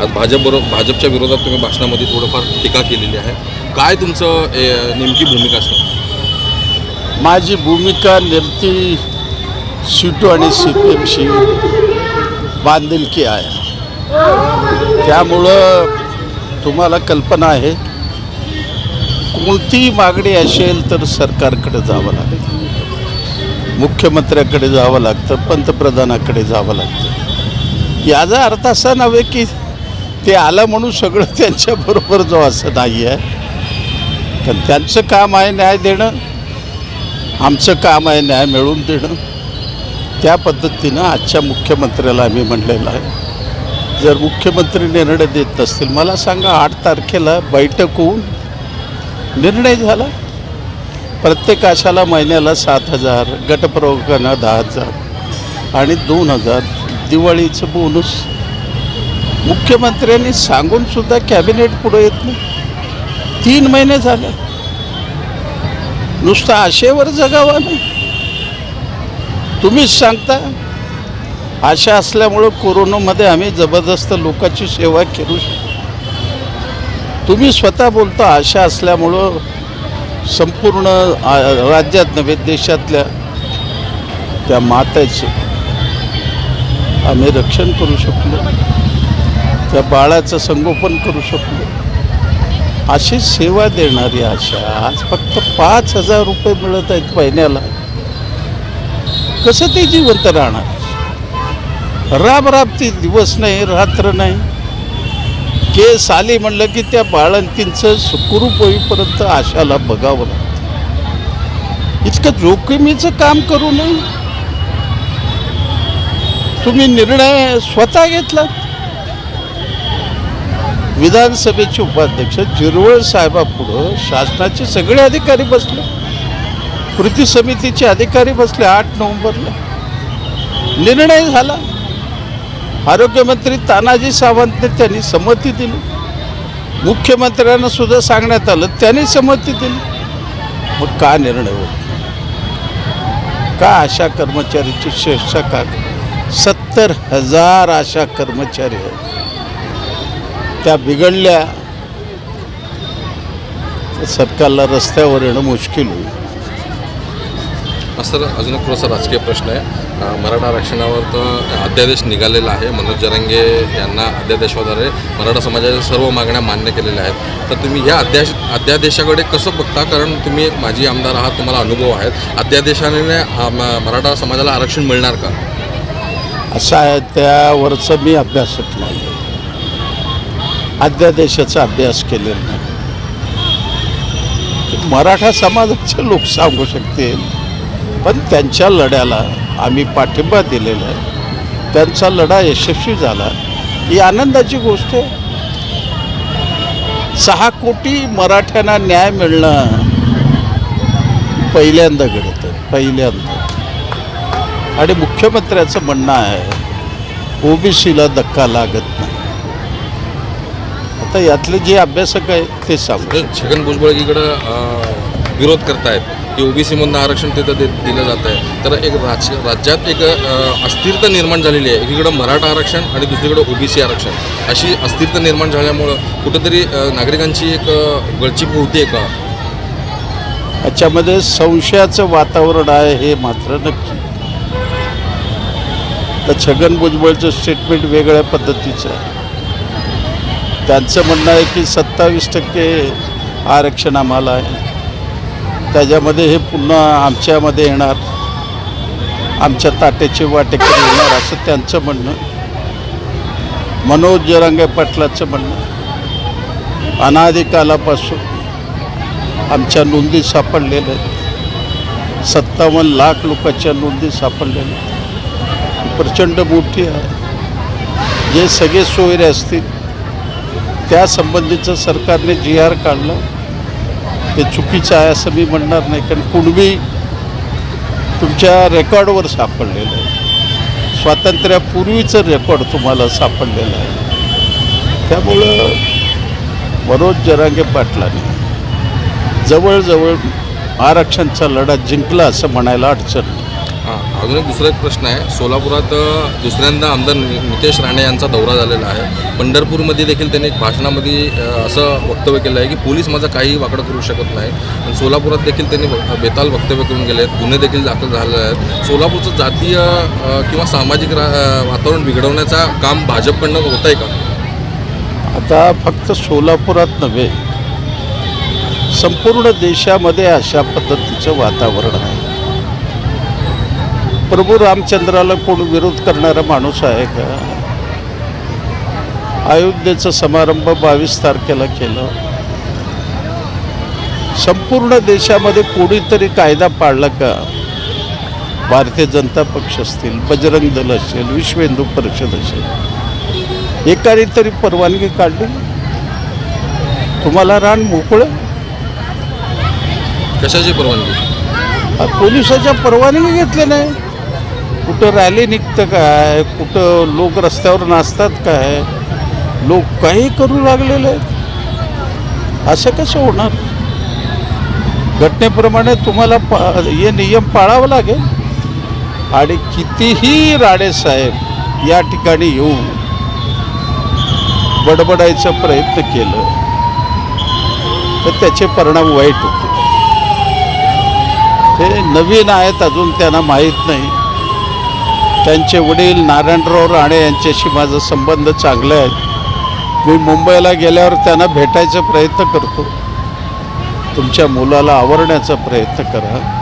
आज भाजप बरोबर भाजपच्या विरोधात तुम्ही भाषणामध्ये थोडंफार टीका केलेली आहे. काय तुमचं ए, नेमकी भूमिका असणार माझी भूमिका नेमकी सीटू आणि सी पी एमशी बांधिलकी आहे. त्यामुळं तुम्हाला कल्पना आहे कोणतीही मागणी असेल तर सरकारकडे जावं लागतं. मुख्यमंत्र्याकडे जावं लागतं पंतप्रधानाकडे जावं लागतं. याचा अर्थ असा नव्हे की ते आलं म्हणून सगळं त्यांच्याबरोबर जो असं नाही आहे. पण त्यांचं काम आहे न्याय देणं आमचं काम आहे न्याय मिळवून देणं. त्या पद्धतीनं आजच्या मुख्यमंत्र्याला आम्ही म्हणलेलं आहे. जर मुख्यमंत्री निर्णय देत असतील मला सांगा आठ तारखेला बैठक होऊन निर्णय झाला. प्रत्येक आशाला महिन्याला सात हजार गटप्रमुखांना दहा हजार आणि दोन हजार. दिवाळीचं बोनस मुख्यमंत्र्यांनी सांगून सुद्धा कॅबिनेट पुढे येत नाही. तीन महिने झाले. नुसतं आशेवर जगावं नाही. तुम्हीच सांगता आशा असल्यामुळं कोरोनामध्ये आम्ही जबरदस्त लोकांची सेवा करू शकतो. तुम्ही स्वतः बोलता आशा असल्यामुळं संपूर्ण राज्यात नव्हे देशातल्या त्या माताचे आम्ही रक्षण करू शकलो. त्या बाळाचं संगोपन करू शकलो. अशी सेवा देणारी आशा आज फक्त पाच हजार रुपये मिळत आहेत महिन्याला. कसं ते जिवंत राहणार? राब राब ती दिवस नाही रात्र नाही. केस आली म्हणलं की त्या बाळंतींचं सुखरूप होईपर्यंत आशाला बघावं लागतं. इतकं जोखमीचं काम करू नये. तुम्ही निर्णय स्वतः घेतला विधानसभेचे उपाध्यक्ष जिरवळ साहेबापुढं शासनाचे सगळे अधिकारी बसले. कृती समितीचे अधिकारी बसले आठ नोव्हेंबरला. निर्णय झाला. आरोग्यमंत्री तानाजी सावंतने त्यांनी संमती दिली. मुख्यमंत्र्यांना सुद्धा सांगण्यात आलं त्यांनी संमती दिली. मग का निर्णय होत का आशा कर्मचारीची शेषा का? सत्तर हजार आशा कर्मचारी आहेत. त्या बिघडल्या तर सरकारला रस्त्यावर येणं मुश्किल होईल. सर अजून एक थोडासा राजकीय प्रश्न आहे. मराठा आरक्षणावर तर अध्यादेश निघालेला आहे. मनोज जरंगे यांना अध्यादेशाद्वारे मराठा समाजाच्या सर्व मागण्या मान्य केलेल्या आहेत. तर तुम्ही ह्या अध्याश अध्यादेशाकडे कसं बघता? कारण तुम्ही एक माजी आमदार आहात तुम्हाला अनुभव आहेत. अध्यादेशाने मराठा समाजाला आरक्षण मिळणार का? असं आहे त्यावरचं मी अभ्यासक नाही. अध्यादेशाचा अभ्यास केलेला नाही. मराठा समाजाचे लोक सांगू शकतील पण त्यांच्या लढ्याला आम्ही पाठिंबा दिलेला आहे. त्यांचा लढा यशस्वी झाला. ही आनंदाची गोष्ट आहे. सहा कोटी मराठ्यांना न्याय मिळणं पहिल्यांदा घडतं पहिल्यांदा. आणि मुख्यमंत्र्याचं म्हणणं आहे ओबीसीला धक्का लागत नाही. आता यातले जे अभ्यासक आहेत ते सांगू. छगन भुजबळ इकडं विरोध करतायत. की ओबीसीमधनं आरक्षण तिथं दे दिलं जात आहे तर एक राज राज्यात एक अस्थिरता निर्माण झालेली आहे. एकीकडं मराठा आरक्षण आणि दुसरीकडं ओबीसी आरक्षण. अशी अस्थिरता निर्माण झाल्यामुळं कुठंतरी नागरिकांची एक गळचीप होते का? याच्यामध्ये संशयाचं वातावरण आहे हे मात्र नक्की. तर छगन भुजबळचं स्टेटमेंट वेगळ्या पद्धतीचं आहे. त्यांचं म्हणणं आहे की सत्तावीस टक्के आरक्षण आम्हाला आहे. त्याच्यामध्ये हे पुन्हा आमच्यामध्ये येणार. आमच्या ताट्याचे वाटेकरी येणार असं त्यांचं म्हणणं. मनोज जरांगे पाटलाचं म्हणणं. अनादिकालापासून आमच्या नोंदी सापडलेल्या आहेत. सत्तावन्न लाख लोकांच्या नोंदी सापडलेल्या आहेत. प्रचंड मोठी आहे. जे सगळे सोयरे असतील त्यासंबंधीचं सरकारने जी आर काढलं. ते चुकीचं आहे असं मी म्हणणार नाही कारण कुणबी तुमच्या रेकॉर्डवर सापडलेलं आहे. स्वातंत्र्यापूर्वीचं रेकॉर्ड तुम्हाला सापडलेलं आहे. त्यामुळं मनोज जरांगे पाटलाने जवळजवळ आरक्षणचा लढा जिंकला असं म्हणायला अडचण अजून एक दुसरा एक प्रश्न आहे. सोलापुरात दुसऱ्यांदा आमदार नितेश राणे यांचा दौरा झालेला आहे. पंढरपूरमध्ये देखील त्यांनी एक भाषणामध्ये असं वक्तव्य केलं आहे की पोलीस माझं काही वाकडं करू शकत नाही. आणि सोलापुरात देखील त्यांनी ब- बेताल वक्तव्य करून गेले आहेत. गुन्हे देखील दाखल झालेले आहेत. सोलापूरचं जातीय किंवा सामाजिक रा वातावरण बिघडवण्याचा काम भाजपकडनं होत आहे का? आता फक्त सोलापुरात नव्हे संपूर्ण देशामध्ये अशा पद्धतीचं वातावरण आहे. प्रभू रामचंद्राला कोण विरोध करणारा माणूस आहे का? अयोध्येचा समारंभ बावीस तारखेला केलं. संपूर्ण देशामध्ये कोणीतरी कायदा पाळला का? भारतीय जनता पक्ष असतील बजरंग दल असेल विश्व हिंदू परिषद असेल. एकाने तरी परवानगी काढली? तुम्हाला रान मोकळं? कशाची परवानगी? पोलिसाच्या परवानगी घेतल्या नाही. कुठं रॅली निघतं काय? कुठं लोक रस्त्यावर नाचतात काय? लोक काही करू लागलेले आहेत. असं कसं होणार? घटनेप्रमाणे तुम्हाला पा हे नियम पाळावं लागेल. आणि कितीही राडेसाहेब या ठिकाणी येऊन बडबडायचा प्रयत्न केलं तर त्याचे परिणाम वाईट होते ते नवीन आहेत अजून त्यांना माहीत नाही. त्यांचे वडील नारायणराव राणे यांच्याशी माझा संबंध चांगला आहे. मी मुंबईला गेल्यावर त्यांना भेटायचा प्रयत्न करतो. तुमच्या मुलाला आवरण्याचा प्रयत्न करा.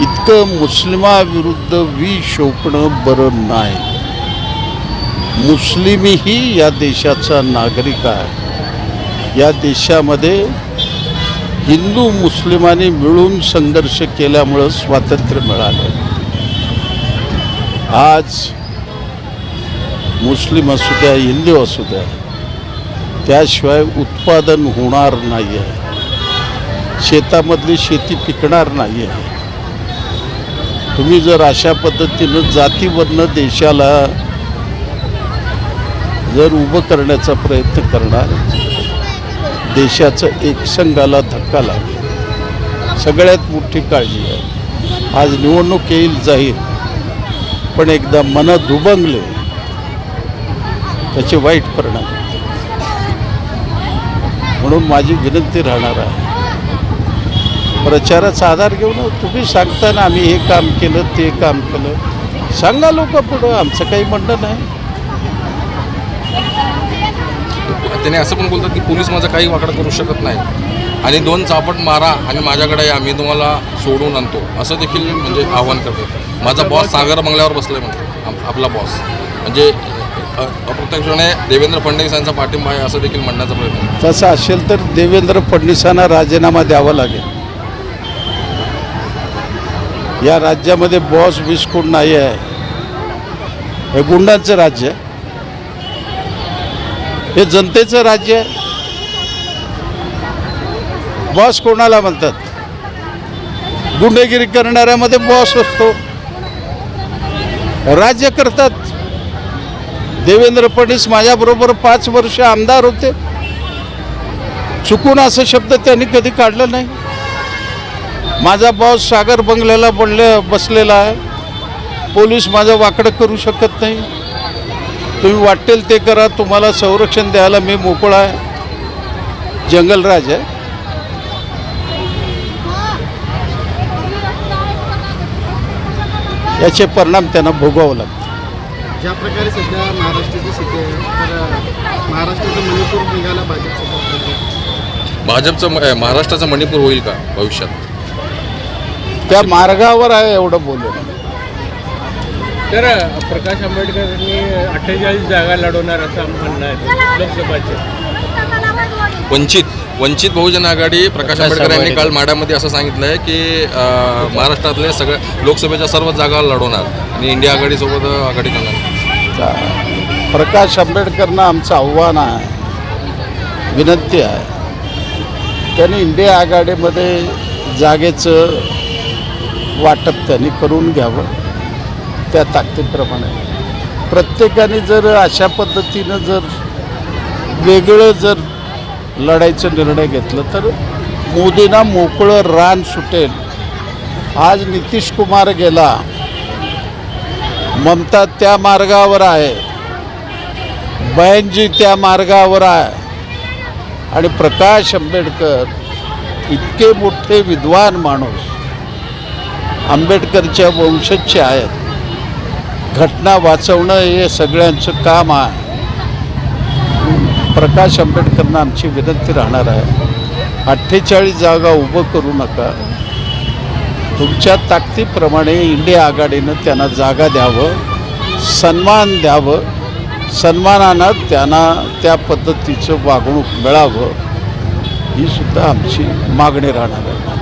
इतकं मुस्लिमाविरुद्ध विष शोकणं बरं नाही. मुस्लिमही या देशाचा नागरिक आहे. या देशामध्ये हिंदू मुस्लिमांनी मिळून संघर्ष केल्यामुळं स्वातंत्र्य मिळालं. आज मुस्लिम असू द्या हिंदू असू द्या त्याशिवाय उत्पादन होणार नाही आहे. शेतामधली शेती पिकणार नाही आहे. तुम्ही जर अशा पद्धतीनं जातीवरनं देशाला जर उभं करण्याचा प्रयत्न करणार देशाचं एकसंघाला धक्का लागेल. सगळ्यात मोठी काळजी आहे. आज निवडणूक येईल जाहीर. पण एकदा मन दुबंगले त्याचे वाईट परिणाम. म्हणून माझी विनंती राहणार आहे. प्रचाराचा आधार घेऊन तुम्ही सांगताना आम्ही हे काम केलं ते काम केलं. सांगा लोक पुढं आमचं काही म्हणणं नाही. त्याने असं पण बोलतात की पोलीस माझं काही वाकडं करू शकत नाही. आणि दोन चापट मारा आणि माझ्याकडे या मी तुम्हाला सोडून आणतो. असं देखील म्हणजे आव्हान करतो. माझा बॉस सागर बंगल्यावर बसलाय म्हणतो. आप- आपला बॉस म्हणजे अप्रत्यक्षपणे देवेंद्र फडणवीस यांचा पाठिंबा आहे असं देखील म्हणण्याचा प्रयत्न तसं असेल तर देवेंद्र फडणवीसांना राजीनामा द्यावा लागेल. या राज्यामध्ये बॉस बिस्कुट नाही आहे. हे गुंडांचं राज्य आहे. हे जनतेचं राज्य आहे. बॉस कोणाला म्हणतात? गुंडेगिरी करणाऱ्यामध्ये बॉस असतो. राज्य करतात. देवेंद्र फडणवीस माझ्याबरोबर पाच वर्ष आमदार होते. चुकून असं शब्द त्यांनी कधी काढला नाही. माझा बॉस सागर बंगल्याला बोलले बसलेला आहे. पोलीस माझं वाकडं करू शकत नाही. तुम्ही वाटेल ते करा तुम्हाला संरक्षण द्यायला मी मोकळा आहे. जंगलराज आहे. याचे परिणाम त्यांना भोगावं लागतं. ज्या प्रकारे सध्या महाराष्ट्राची स्थिती आहे तर महाराष्ट्राचं मणिपूर निघाला भाजपसोबत भाजपचं महाराष्ट्राचं मणिपूर होईल का भविष्यात? त्या मार्गावर आहे एवढं बोलून. तर प्रकाश आंबेडकरांनी अठ्ठेचाळीस जागा लढवणार असं म्हणणं आहे. लोकसभाचे. वंचित वंचित बहुजन आघाडी प्रकाश आंबेडकर. यांनी काल माड्यामध्ये असं सांगितलं आहे की महाराष्ट्रातले सगळ्या लोकसभेच्या सर्व जागा लढवणार आणि इंडिया आघाडीसोबत आघाडी करणार. प्रकाश आंबेडकरनं आमचं आव्हान आहे विनंती आहे. त्यांनी इंडिया आघाडीमध्ये जागेचं वाटप त्यांनी करून घ्यावं त्या ताकदीप्रमाणे. प्रत्येकाने जर अशा पद्धतीनं जर वेगळं जर लढायचं निर्णय घेतलं तर मोदींना मोकळं रान सुटेल. आज नितीश कुमार गेला. ममता त्या मार्गावर आहे. बहनजी त्या मार्गावर आहे. आणि प्रकाश आंबेडकर इतके मोठे विद्वान माणूस आंबेडकरच्या वंशजचे आहेत. घटना वाचवणं हे सगळ्यांचं काम आहे. प्रकाश आंबेडकरांना आमची विनंती राहणार आहे. अठ्ठेचाळीस जागा उभं करू नका. तुमच्या ताकदीप्रमाणे इंडिया आघाडीनं त्यांना जागा द्यावं सन्मान द्यावं सन्मानानं त्यांना त्या पद्धतीचं वागणूक मिळावं ही सुद्धा आमची मागणी राहणार आहे.